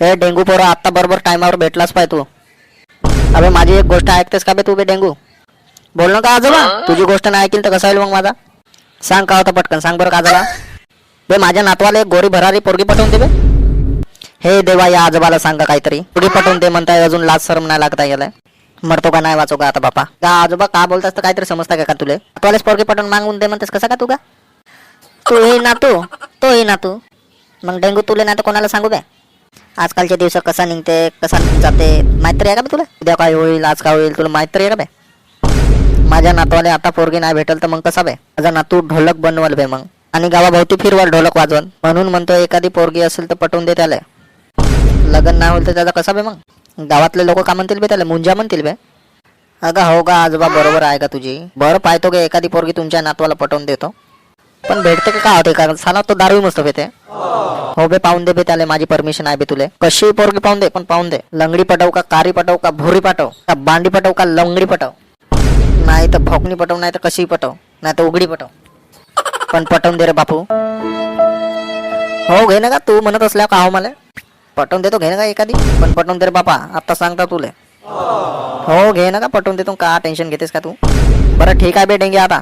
हे डेंगू पोरं आत्ता बरोबर टायमावर भेटलाच पाहिजे तू. अबे माझी एक गोष्ट ऐकतेस का बे तू बे डेंगू? बोल ना का आजोबा तुझी गोष्ट नाही ऐकली तर कसं होईल मग माझा? सांग का होतं पटकन सांग बरं का आजोबा. बे माझ्या नातवाला एक गोरी भरारी पोरगी पटवून दे बे. हे देवा या आजोबाला सांगा काहीतरी. पोरगी पटवून दे म्हणताय अजून लाज शरम नाही लागता गेलाय मरतो का नाही वाचो का आता बापा. का आजोबा का बोलतास तर काहीतरी समजता का का तुले? नातवालेच पोरगी पटवून मागून दे म्हणतेस कसं का तू का तू ही नातू तो. ही नातू मग डेंगू तुले नाही तर कोणाला सांगू बे? आजकालचे दिवस कसा निघते कसा जाते माहीत आहे का बे तुला? उद्या काय होईल आज काय होईल तुला माहीत आहे का बे? माझ्या नातवाले आता पोरगी नाही भेटल तर मग कसा बे? माझा नातू ढोलक बनवल बे मग. आणि गावाभोवती फिरवाल ढोलक वाजवल म्हणून म्हणतो एखादी पोरगी असेल तर पटवून दे त्याला. लग्न नाही होईल तर त्याचा कसा बे मग? गावातले लोक का म्हणतील बे त्याला? मुंजा म्हणतील बे. अगं हो का आजोबा बरोबर आहे का तुझी? बरं पाहतो का एखादी पोरगी तुमच्या नातवाला पटवून देतो. पण भेटते का? होते का साला तो दारू मस्त भेटे हो बे पाहून दे बे त्याला माझी परमिशन आहे बे तुले. कशी पोरगी पाहून दे पण पाहून दे. लंगडी पटव का कारी पटव का भोरी पटव का बांडी पटव का लंगडी पटव. नाही तर भोकणी पटव नाही तर कशी पटव नाही तर उघडी पटव. पण पटवून दे रे बापू. हो घे ना का तू म्हणत असल्या का हो मला? पटवून देतो घे ना का एखादी. पण पटवून दे रे बापा आता सांगता तुले. हो घे ना का पटवून देतो. का टेन्शन घेतेस का तू? बरं ठीक आहे बे डेंगे आता.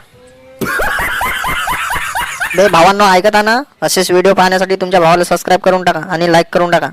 भावांनो ऐकता ना असेच व्हिडिओ पाहण्यासाठी तुमच्या भावाला सबस्क्राईब करून टाका आणि लाईक करून टाका.